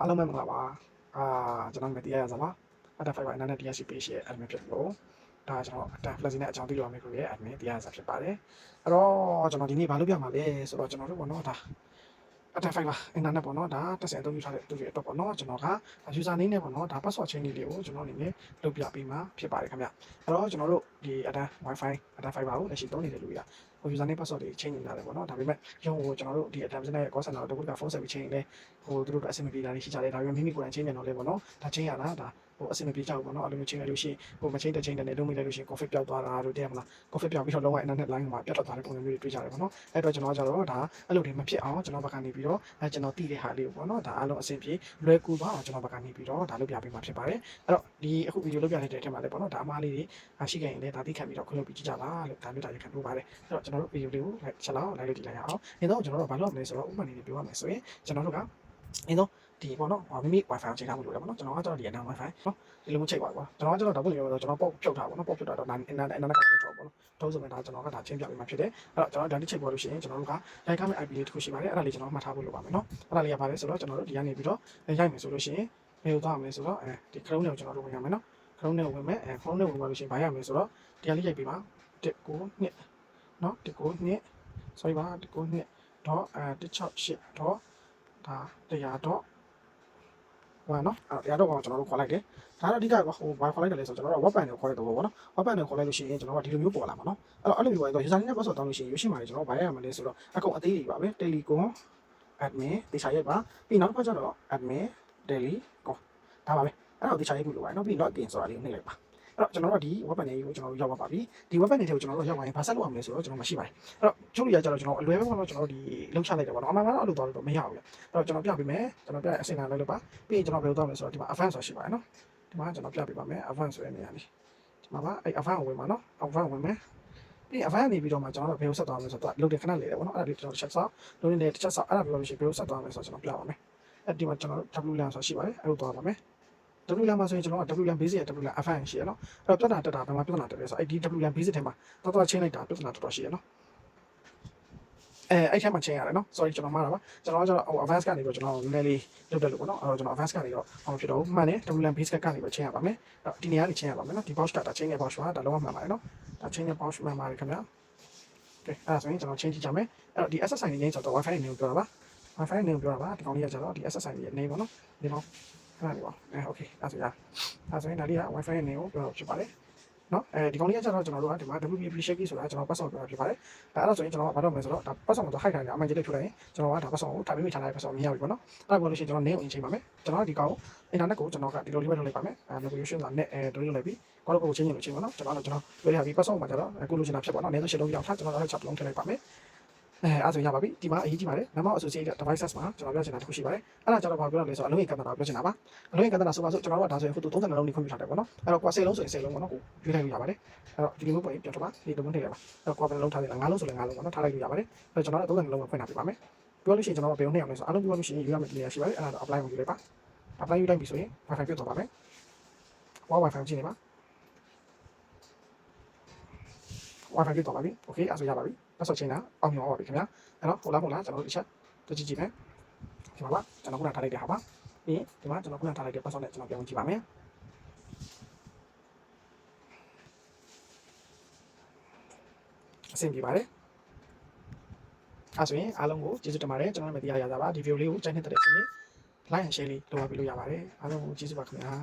အားလုံးပဲမင်္ဂလာပါအာကျွန်တော်မတရားရစားပါအတက် Fiber Internet DSC page ရဲ့ admin ဖြစ်လို့ဒါကျွန်တော်အတက် Flexi နဲ့အကြောင်းသိလို့ရမယ့်ကိုရဲ့ admin တရားရစားဖြစ်ပါတယ်အဲ့တော့ကျွန်တော်ဒီနေ့ဘာလုပ်ပြမှာလဲဆိုတော့ကျွန်တော်တို့ဘောနော်ဒါအတက် Fiber Internet ပေါ့နော်ဒါတက်ဆက်အသုံးပြုထားတဲ့သူတွေအတွက်ပေါ့နော်ကျွန်တော်က user name နဲ့ပေါ့နော်ဒါ password chain လေးတွေကိုကျွန်တော်အနေနဲ့လုပ်ပြပေးမှာဖြစ်ပါတယ်ခင်ဗျအဲ့တော့ကျွန်တော်တို့ဒီအတက် Wi-Fi အတက် Fiber ကိုလက်ရှိသုံးနေတဲ့လူတွေကဟို user name password တွေ chain နေတာလေပေါ့နော်ဒါပေမဲ့ရုံးကိုကျွန်တော်တို့ဒီ attempt နဲ့ call center တို့ကဖုန်းဆက်ပြီး chain လဲဟိုသူတို့အဆင်မပြေတာတွေရှိကြတယ်ဒါပေမဲ့မိမိကိုယ်တိုင် chain နေတော့လေပေါ့နော်ဒါ chain ရတာဒါဟိုအဆင်မပြေကြဘူးပေါ့နော်အဲ့လိုမျိုး chain လိုက်လို့ရှိရင်ဟိုမ chain တဲ့ chain တဲ့နဲ့လုံးမိလိုက်လို့ရှိရင် config ပျောက်သွားတာတို့တည်းမလား config ပျောက်ပြီးတော့လုံးဝ internet line မှာပြတ်ထွက်သွားတဲ့ပုံစံမျိုးတွေတွေ့ကြတယ်ပေါ့နော်အဲ့တော့ကျွန်တော်ကတော့ဒါအဲ့လိုတွေမဖြစ်အောင်ကျွန်တော်ဘက်ကနေပြီးတော့အဲကျွန်တော်တည်တဲ့ဟာလေးကိုပေါ့နော်ဒါအားလုံးအဆင်ပြေလွယ်ကူပါအောင်ကျွန်တော်ဘက်ကနေပြီးတော့ဒါလုပ်ပြပေးမှာဖြစ်ပါတယ်အဲ့တော့ဒီအခုဗီဒီယိုလုပ်ပြတဲ့အထက်မှာလည်းပေါ့နော်ဒါအမားလေးတွေရှိခဲ့ရင်လည်းဒါသိခံပြီးတော့ခွင့်လုပ်ပြီးကြည့်ကြပါလို့ဒါမျိုးတာရခံလို့ပါတယ်အဲ့တော့ကျွန်တော်တို့ဗီဒီယိုလေးကိုချက်လောက်လိုက်လို့ကြည့်လိုက်ရအောင်နေတော့ကျွန်တော်တို့ဘာလုပ်မလဲဆိုတော့ဥပမာနေပြောရမယ်ဆိုရင်ကျွန်တော်တို့ကနေတော့ဒီပေါ့နော်မိမိ wifi ကိုချိန်ထားမှုလို့လည်းပေါ့နော်ကျွန်တော်ကကျတော့ဒီအနောက် wifi နော်ဒီလိုမျိုးချိန်ပါကွာကျွန်တော်ကကျတော့ဒါပုတ်လို့ပြောတော့ကျွန်တော်ပေါ့ဖြုတ်ထားပါတော့ပေါ့ဖြုတ်တာတော့နာအင်တာနက်အင်တာနက်ကလည်းတော့ပေါ့နော်ထုံးစံနဲ့ဒါကျွန်တော်ကဒါချင်းပြပေးမှဖြစ်တယ်အဲ့တော့ကျွန်တော်ဒါတစ်ချိန်ပေါ်လို့ရှိရင်ကျွန်တော်တို့ကရိုက်ထားမယ့် IP လေးတစ်ခုရှိပါတယ်အဲ့ဒါလေးကျွန်တော်မှတ်ထားဖို့လိုပါမယ်နော်အဲ့ဒါလေးကဘာလဲဆိုတော့ကျွန်တော်တို့ဒီကနေပြီးတော့ရိုက်မယ်ဆိုလို့ရှိရင်ဘယ်လိုသွားမလဲဆိုတော့အဲဒီ Chrome နဲ့ကျွန်တော်တို့ဝင်ရမယ်နော် Chrome နဲ့ဝင်မယ်အဲ Chrome နဲ့ဝင်ပါလို့ရှိရင်ဘာရမလဲဆိုတော့ဒီကလေးရိုက်ပေးပါ192 နော်192 sorry ပါ192 dot အဲ168 dot ဒါ100 dot ဟိုနော်အဲ့တရားတော့ကျွန်တော်တို့ခေါ်လိုက်တယ်ဒါတော့အဓိကဟိုဘာခေါ်လိုက်တယ်လဲဆိုတော့ကျွန်တော်တို့ web pan ကိုခေါ်တဲ့သဘောပေါ့နော် web pan ကိုခေါ်လိုက်လို့ရှိရင်ကျွန်တော်ကဒီလိုမျိုးပေါ်လာမှာနော်အဲ့တော့အဲ့လိုမျိုးပေါ်တော့ user name နဲ့ password တောင်းလို့ရှိရင်ရွေးရှင်းပါလေကျွန်တော်ဘာရရမလဲဆိုတော့အကုန်အသေးတွေပါပဲ telecom admin တေချာရိုက်ပါပြီးနောက်တစ်ခါကျတော့ admin telecom ဒါပါပဲအဲ့တော့တေချာရိုက်ဖို့လိုပါတယ်နော်ပြီး login ဆိုတာလေးကိုနှိပ်လိုက်ပါအဲ့ တော့ကျွန်တော်တို့ဒီ web pan လေးကိုကျွန်တော်တို့ရောက်ပါပါပြီဒီ web pan လေးကိုကျွန်တော်တို့ရောက်ပါရင်ဘာဆက်လုပ်ရမလဲဆိုတော့ကျွန်တော်မရှိပါဘူးအဲ့တော့ချုပ်လို့ရကြတော့ကျွန်တော်အလွယ်ပဲပေါ့နော်ကျွန်တော်တို့ဒီလှုပ်ချလိုက်တယ်ပေါ့နော်အမှန်ကတော့အဲ့လိုသွားလို့တော့မရဘူးလေအဲ့တော့ကျွန်တော်ပြပေးမယ်ကျွန်တော်ပြအစင်လာလိုက်လို့ပါပြီးရင်ကျွန်တော်ဘယ်လိုသွားမလဲဆိုတော့ဒီမှာ advanced ဆိုတာရှိပါတယ်နော်ဒီမှာကျွန်တော်ပြပေးပါမယ် advanced ဆိုတဲ့နေရာလေးဒီမှာပါအဲ့ advanced ကိုဝင်ပါနော် advanced ဝင်မယ်ပြီး advanced နေပြီးတော့မှကျွန်တော်တို့ဘယ်လိုဆက်သွားမလဲဆိုတော့လုတ်တယ်ခဏလေးတယ်ပေါ့နော်အဲ့ဒါလေးကျွန်တော်ချက်ဆောက်လုတ်နေတယ်တစ်ချက်ဆောက်အဲ့ဒါပြောလို့ရှိရင်ဘယ်လိုဆက်သွားမလဲဆိုတော့ကျွန်တော်ပြပါမယ်အဲ့ဒီမှာကျွန်တော် W LAN ဆိုတာရှိပါတယ်အဲ့လိုသွားပါမယ် W LAN မှာဆိုရင်ကျွန်တော်က W LAN basic ရဲ့ W LAN FM ရှိရနော်အဲ့တော့ပြဿနာတက်တာဘယ်မှာပြဿနာတက်လဲဆိုတော့အဲ့ဒီ W LAN basic ထဲမှာတော်တော်ချင်းလိုက်တာပြဿနာတော်တော်ရှိရနော်အဲအဲ့ထဲမှာချင်းရတယ်နော် sorry ကျွန်တော်မှားတာပါကျွန်တော်ကကျွန်တော်ဟို advance ကနေတော့ကျွန်တော်နည်းနည်းလေးလုပ်တယ်လို့ပေါ့နော်အဲ့တော့ကျွန်တော် advance ကနေတော့ဟောဖြစ်တော့မှန်တယ် W LAN basic ကနေပဲချင်းရပါမယ်အဲ့တော့ဒီနေရာကနေချင်းရပါမယ်နော်ဒီ box ကဒါချင်းရဲ့ box ကဒါလုံးဝမှန်ပါတယ်နော်ဒါချင်းရဲ့ box မှန်ပါတယ်ခင်ဗျာကဲအဲ့ဒါဆိုရင်ကျွန်တော်ချင်းကြည့်ကြမယ်အဲ့တော့ဒီ SSI နေဆိုတော့ Wi-Fi နေကိုပြောတာပါ Wi-Fi နေကိုပြောတာပါဒီကောင်လေးကကျတော့ဒီ SSI ရဲ့နေပေါ့နော်ဒီကောင် အဲ့ဒါလေးပါအဲโอเคအဲ့ဆိုရအဲ့ဆိုရင်ဒါလေးက Wi-Fi နေကိုပြောဖြစ်ပါတယ်နော်အဲဒီကောင်လေးကကျတော့ကျွန်တော်တို့ကဒီမှာ WPP shake ဆိုတာကျွန်တော် password ပြောတာဖြစ်ပါတယ်အဲအဲ့ဒါဆိုရင်ကျွန်တော်ကဘာလုပ်မလဲဆိုတော့ဒါ password ကို hide ထားတယ်အမှန်ကြီးလေးထုတ်လိုက်ရင်ကျွန်တော်ကဒါ password ကိုထားပြီးမိထားလိုက် password မြင်ရပြီပေါ့နော်အဲ့ဒါပြောလို့ရှိရင်ကျွန်တော် name ကို in ချိန်ပါမယ်ကျွန်တော်ဒီကောင် internet ကိုကျွန်တော်ကဒီလိုလေးပဲလုပ်လိုက်ပါမယ်အဲ navigation ဆိုတာ net အဲတို့လုပ်လိုက်ပြီးကောလို့ကိုချင်းရင်လို့ချင်းပါနော်ကျွန်တော်တို့ကျွန်တော်ပြောရပြီ password မှာကျတော့အခုလိုချင်တာဖြစ်ပါနော်အနည်းဆုံးရှင်းလုံးပြအောင်ထားကျွန်တော်လည်းချက်လုံးထည့်လိုက်ပါမယ် အဲအဲ့ဆိုရပါပြီဒီမှာအရေးကြီးပါတယ် number associated devices မှာကျွန်တော်ပြောချင်တာတစ်ခုရှိပါတယ်အဲ့ဒါကျတော့ဘာပြောရလဲဆိုတော့အလုံးကြီးကန့်တာပြောချင်တာပါအလုံးကြီးကန့်တာဆိုပါဆိုကျွန်တော်တို့ကဒါဆိုရင် photo 30လုံးနေခွင့်ပြုထားတယ်ပေါ့နော်အဲ့တော့ကွာ10လုံးဆိုရင်10လုံးပေါ့နော်ကိုရွေးလိုက်လို့ရပါတယ်အဲ့တော့ဒီလိုမျိုးပုံပြန်တော့ပါဒီလိုမျိုးထည့်ရပါအဲ့တော့ကွာဘယ်လုံးထားတယ်လား9လုံးဆိုလည်း9လုံးပေါ့နော်ထားလိုက်လို့ရပါတယ်အဲ့တော့ကျွန်တော်တို့30လုံးကိုဖွင့်ထားပြပါမယ်ပြောလို့ရှိရင်ကျွန်တော်တို့ဘယ်လိုနှိပ်အောင်လဲဆိုအားလုံးပြောလို့ရှိရင်ယူရမယ့်နေရာရှိပါတယ်အဲ့ဒါတော့ apply ကိုယူလိုက်ပါ apply ယူလိုက်ပြီဆိုရင် wifi ပြတ်သွားပါမယ် wifi ကြည့်နေပါ wifi ပြတ်သွားပါပြီ okay အဲ့ဆိုရပါပြီ ပတ်စောချင်းတာအောင်မြင်ပါပြီခင်ဗျာအဲ့တော့ဟိုလားဟိုလားကျွန်တော်တို့တစ်ချက်တွကြည့်ကြည့်မယ်ဒီမှာပါကျွန်တော်ခုနထားလိုက်တဲ့ဟာပါပြီးရင်ဒီမှာကျွန်တော်ခုနထားလိုက်တဲ့ပတ်စောနဲ့ကျွန်တော်ပြန်ဝင်ကြည့်ပါမယ်အဆင်ပြေပါတယ်အဲဆိုရင်အားလုံးကိုကျေးဇူးတင်ပါတယ်ကျွန်တော်တို့မတရားရတာပါဒီဗီဒီယိုလေးကိုကြိုက်နေတဲ့ဆိုရင် like and share လေးလုပ်ပါပေးလို့ရပါတယ်အားလုံးကိုကျေးဇူးပါခင်ဗျာ